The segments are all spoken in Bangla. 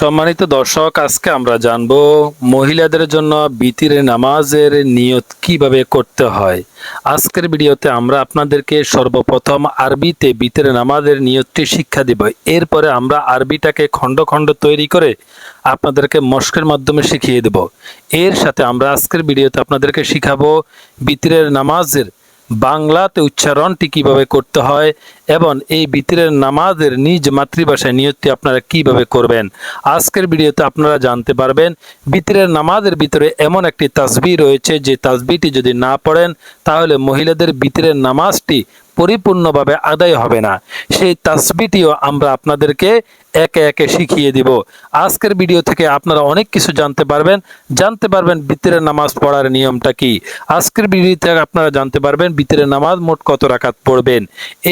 সম্মানিত দর্শক, আজকে আমরা জানব মহিলাদের জন্য বিতিরে নামাজের নিয়ত কীভাবে করতে হয়। আজকের ভিডিওতে আমরা আপনাদেরকে সর্বপ্রথম আরবিতে বিতিরে নামাজের নিয়তটি শিক্ষা দিব। এরপরে আমরা আরবিটাকে খণ্ড খণ্ড তৈরি করে আপনাদেরকে মস্কের মাধ্যমে শিখিয়ে দেব। এর সাথে আমরা আজকের ভিডিওতে আপনাদেরকে শিখাবো বিতিরের নামাজের বাংলাতে উচ্চারণটি কীভাবে করতে হয় এবং এই বিতিরের নামাজের নিজ মাতৃভাষায় নিয়তটি আপনারা কীভাবে করবেন? আজকের ভিডিওতে আপনারা জানতে পারবেন, বিতিরের নামাজের ভিতরে এমন একটি তাসবি রয়েছে যে তাসবিটি যদি না পড়েন, তাহলে মহিলাদের বিতিরের নামাজটি পরিপূর্ণভাবে আদায় হবে না। সেই তাসবিটিও আমরা আপনাদেরকে একে একে শিখিয়ে দিব। আজকের ভিডিও থেকে আপনারা অনেক কিছু জানতে পারবেন। জানতে পারবেন বিতরের নামাজ পড়ার নিয়মটা কি। আজকের ভিডিও থেকে আপনারা জানতে পারবেন বিতরের নামাজ মোট কত রাকাত পড়বেন।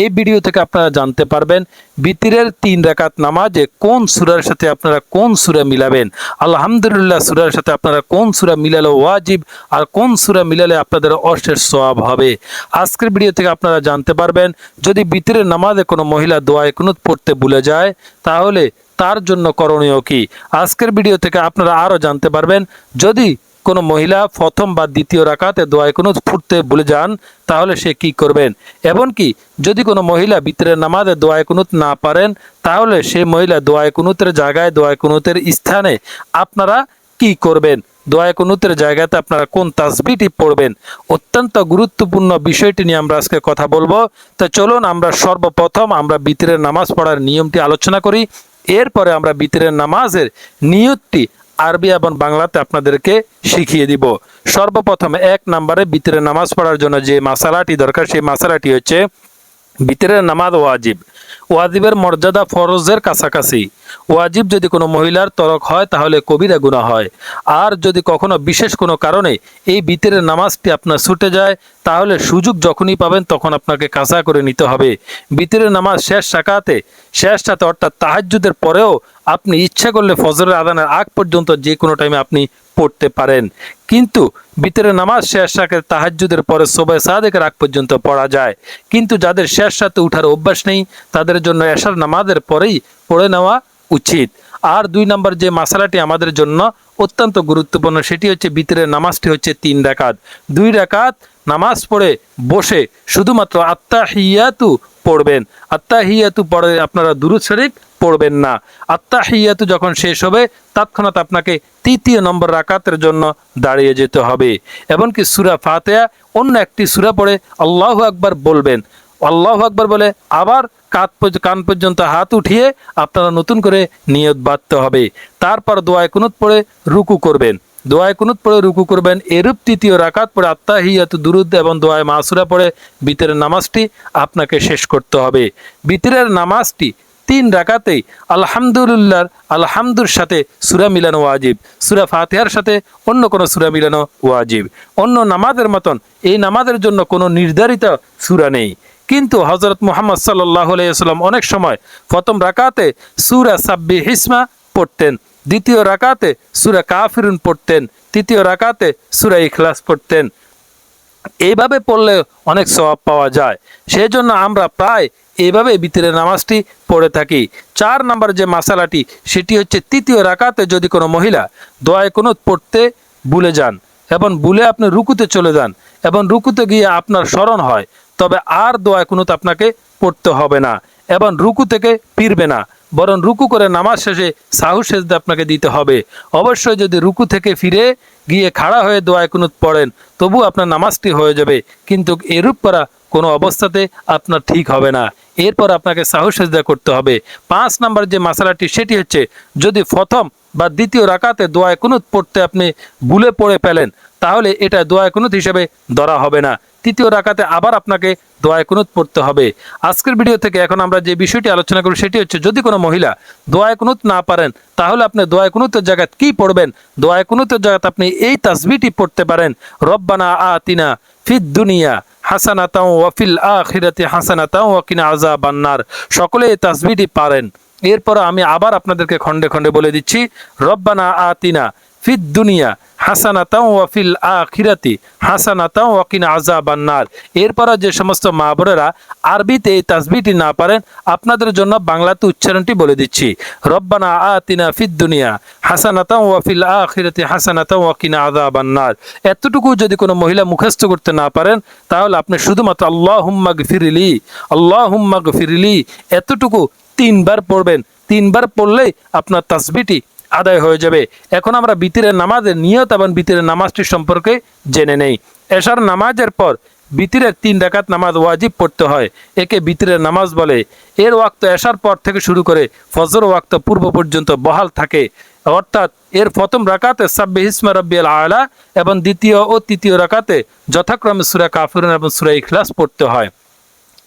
এই ভিডিও থেকে আপনারা জানতে পারবেন বিতিরের তিন রাকাত নামাজে কোন সুরার সাথে আপনারা কোন সুরা মিলাবেন। আলহামদুলিল্লাহ, সুরার সাথে আপনারা কোন সুরা মিলালে ওয়াজিব আর কোন সুরা মিলালে আপনাদের অষ্টের সওয়াব হবে। আজকের ভিডিও থেকে আপনারা জানতে পারবেন। যদি বিতিরের নামাজে কোনো মহিলা দোয়ায় কুনুত পড়তে ভুলে যায়, তাহলে তার জন্য করণীয় কি? আজকের ভিডিও থেকে আপনারা আরও জানতে পারবেন, যদি কোনো মহিলা প্রথম বা দ্বিতীয় রাকাতে দোয়ায় কোনো ফুটতে ভুলে যান, তাহলে সে কি করবেন? এমনকি যদি কোনো মহিলা ভিতরের নামাজে দোয়ায় কুনুত না পারেন, তাহলে সে মহিলা দোয়ায় কুনুতের জায়গায়, দোয়ায় কুনুতের স্থানে আপনারা কি করবেন? দোয়া কুনুতের জায়গাতে আপনারা কোন তাসবিটি পড়বেন? অত্যন্ত গুরুত্বপূর্ণ বিষয়টি নিয়ে আমরা আজকে কথা বলব। তা চলুন, আমরা সর্বপ্রথম আমরা বিতরের নামাজ পড়ার নিয়মটি আলোচনা করি। এরপরে আমরা বিতরের নামাজের নিয়তটি আরবি এবং বাংলাতে আপনাদেরকে শিখিয়ে দিব। সর্বপ্রথম এক নম্বরে বিতরের নামাজ পড়ার জন্য যে মাসালাটি দরকার, সেই মাসালাটি হচ্ছে বিতরের নামাজ ওয়াজিব। ওয়াজিবের মর্যাদা ফরজের কাছাকাছি। ওয়াজিব যদি কোনো মহিলার তরক হয়, তাহলে কবিরা গুণা হয়। আর যদি কখনো বিশেষ কোনো কারণে এই ভিতরের নামাজটি আপনার ছুটে যায়, তাহলে সুযোগ যখনই পাবেন তখন আপনাকে কাঁচা করে নিতে হবে। ভিতরের নামাজ শেষ শাখাতে শেষ সাথে অর্থাৎ তাহাজ্জুদের পরেও আপনি ইচ্ছা করলে ফজরের আদানের আগ পর্যন্ত যে কোনো টাইমে আপনি পড়তে পারেন। কিন্তু ভিতরে নামাজ শেষ রাখে তাহাজ্জুদের পরে সোবাই সাদেকের আগ পর্যন্ত পড়া যায়। কিন্তু যাদের শেষ সাথে উঠার অভ্যাস নেই, তাদের জন্য এশার নামাজের পরেই পড়ে নেওয়া উচিত। আর দুই নম্বর যে মাসালাটি আমাদের জন্য অত্যন্ত গুরুত্বপূর্ণ, সেটি হচ্ছে বিতরের নামাজটি হচ্ছে তিন রাকাত। দুই রাকাত নামাজ পড়ে বসে শুধুমাত্র আত্মা হিয়াতু পড়বেন। আত্মা হিয়াতু পড়ে আপনারা দুরুদ শরীফ পড়বেন না। আত্মা হিয়াতু যখন শেষ হবে, তৎক্ষণাৎ আপনাকে তৃতীয় নম্বর রাকাতের জন্য দাঁড়িয়ে যেতে হবে। এমনকি সুরা ফাতেয়া অন্য একটি সুরা পড়ে আল্লাহ আকবার বলবেন। আল্লাহ আকবার বলে আবার কাত কান পর্যন্ত হাত উঠিয়ে আপনারা নতুন করে নিয়ত বাঁধতে হবে। তারপর দোয়ায় কুনুত পড়ে রুকু করবেন। দোয়ায় কুনুত পড়ে রুকু করবেন। এরূপ তৃতীয় রাকাত পড়ে আত্মাহিয়াত দুরুদ এবং দোয়ায় মাসুরা পড়ে বিতরের নামাজটি আপনাকে শেষ করতে হবে। বিতরের নামাজটি তিন রাকাতেই আলহামদুলিল্লাহ আলহামদুর সাথে সুরা মিলানো ওয়াজিব। সুরা ফাতেহার সাথে অন্য কোনো সুরা মিলানো ওয়াজিব। অন্য নামাজের মতন এই নামাজের জন্য কোনো নির্ধারিত সুরা নেই। কিন্তু হজরত মুহাম্মদ আলাইসাল্লাম অনেক সময় প্রথম রাকাতে সুরা সাব্বি হিসমা পড়তেন, দ্বিতীয় রাকাতে সুরা কাফিরুন পড়তেন, তৃতীয় রাকাতে সুরা ইখলাস পড়তেন। এইভাবে পড়লে অনেক স্বভাব পাওয়া যায়। সেই জন্য আমরা প্রায় এইভাবে বিতরের নামাজটি পড়ে থাকি। চার নম্বর যে মাসালাটি, সেটি হচ্ছে তৃতীয় রাকাতে যদি কোনো মহিলা দোয়ায় কোনো পড়তে ভুলে যান এবং ভুলে আপনি রুকুতে চলে যান এবং রুকুতে গিয়ে আপনার স্মরণ হয়, তবে আর দোয়ায় কোনো আপনাকে পড়তে হবে না এবং রুকু থেকে ফিরবে না, বরং রুকু করে নামাজ শেষে সাহু সেজদা আপনাকে দিতে হবে। অবশ্যই যদি রুকু থেকে ফিরে গিয়ে খাড়া হয়ে দোয়ায় কুনুত পড়েন তবু আপনার নামাজটি হয়ে যাবে, কিন্তু এরূপ করা কোনো অবস্থাতে আপনার ঠিক হবে না। এরপর আপনাকে সাহু সেজদা করতে হবে। পাঁচ নাম্বার যে মশালাটি সেটি হচ্ছে যদি প্রথম বা দ্বিতীয় রাকাতে দোয়ায় কুনুত পড়তে আপনি ভুলে পড়ে ফেলেন তাহলে এটা দোয়ায় কুনুত হিসেবে ধরা হবে না। তৃতীয় রাকাতে আবার আপনাকে দোয়ায় কুনুত পড়তে হবে। আজকের ভিডিও থেকে এখন আমরা যে বিষয়টি আলোচনা করি সেটি হচ্ছে, যদি কোনো মহিলা দোয়ায় কুনুত না পারেন, তাহলে আপনি দোয়ায় কুনুতের জায়গায় কি পড়বেন? দোয়ায় কুনুতের জায়গাতে আপনি এই তাসবিটি পড়তে পারেন। রব্বানা আতিনা ফিদ দুনিয়া হাসানাতাও ওয়াফিল আখিরাতি হাসানাতাও ওয়াকিনা আযাবান্নার সকলে এই তাসবিটি পারেন। এরপর আমি আবার আপনাদেরকে খণ্ডে খণ্ডে বলে দিচ্ছি, রব্বানা আতিনা ফিদ দুনিয়া, হাসানাতাও ওয়াফিল আখিরাতি, হাসানাতাও ওয়াকিন আযাবান্নার এরপর যে সমস্ত মা বোনেরা আরবিতে এই তাসবিহটি না পারেন, আপনাদের জন্য বাংলাতে উচ্চারণটি বলে দিচ্ছি। রব্বানা আতিনা ফিদ দুনিয়া, হাসানাতাও ওয়াফিল আখিরাতি, হাসানাতাও ওয়াকিন আযাবান্নার এতটুকু যদি কোনো মহিলা মুখস্থ করতে না পারেন, তাহলে আপনি শুধুমাত্র আল্লাহুম্মা গফিরলি আল্লাহুম্মা গফিরলি, এতটুকু তিনবার পড়বেন। তিনবার পড়লেই আপনার তাসবিটি আদায় হয়ে যাবে। এখন আমরা বিতিরের নামাজের নিয়ত এবং বিতিরের নামাজটি সম্পর্কে জেনে নেই। এশার নামাজের পর বিতিরের তিন রাকাত নামাজ ওয়াজিব পড়তে হয়। একে বিতিরের নামাজ বলে। এর ওয়াক্ত এশার পর থেকে শুরু করে ফজর ওয়াক্ত পূর্ব পর্যন্ত বহাল থাকে। অর্থাৎ এর প্রথম রাকাতে সাব্বে হিসমা রব্বিয়াল আলা এবং দ্বিতীয় ও তৃতীয় রাকাতে যথাক্রমে সুরা কাফিরুন এবং সুরা ইখলাস পড়তে হয়।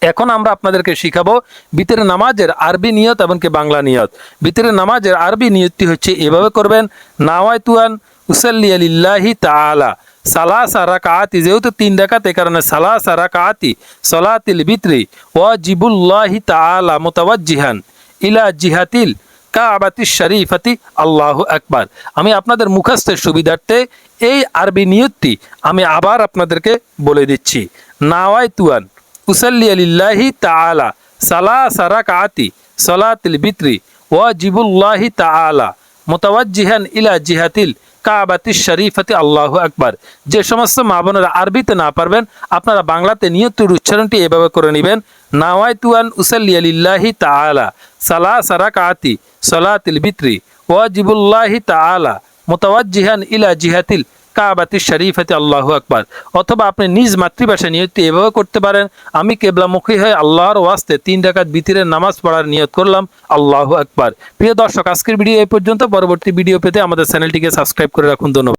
এখন আমরা আপনাদেরকে শিখাবো বিতের নামাজের আরবি নিয়ত এমনকি বাংলা নিয়ত। বিতের নামাজের আরবি নিয়তটি হচ্ছে এভাবে করবেন নাওয়াই তুয়ান উসাল্লি আলিল্লাহি তাআলা, সালাসা রাকাতি যেহেতু তিন ডাকাত এ কারণে সালাসা রাকাতি সলাতিল বিত্রি ওয়া জিবুল্লাহি তাআলা মুতাওয়াজ্জিহান ইলা জিহাতিল কাবাতি শরীফাতি, আল্লাহ আকবার। আমি আপনাদের মুখস্থের সুবিধার্থে এই আরবি নিয়তটি আমি আবার আপনাদেরকে বলে দিচ্ছি। নাওয়াই তুয়ান আলিল্লাহি জিবুল্লাহি তাআলা মুতাওয়াজ্জিহান ইলা জিহাতিল আল্লাহু আকবার যে সমস্ত মা বোনেরা আরবিতে না পারবেন, আপনারা বাংলাতে নিয়তের উচ্চারণটি এভাবে করে নেবেন, নাওয়াইতুয়ান উসাল্লি আলিল্লাহি তাআলা, সালাসা রাকাতি, সলাতিল বিত্রি ওয়া জিবুল্লাহি তাআলা, মুতাওয়াজ্জিহান ইলা জিহাতিল কাবাতি শরীফাতে আল্লাহ আকবার। অথবা আপনি নিজ মাতৃভাষা নিয়ত এভাবে করতে পারেন, আমি কেবলামুখী হয়ে আল্লাহর ওয়াস্তে তিন ডাকাত বিতিরের নামাজ পড়ার নিয়ত করলাম, আল্লাহ আকবার। প্রিয় দর্শক, আজকের ভিডিও এই পর্যন্ত। পরবর্তী ভিডিও পেতে আমাদের চ্যানেলটিকে সাবস্ক্রাইব করে রাখুন। ধন্যবাদ।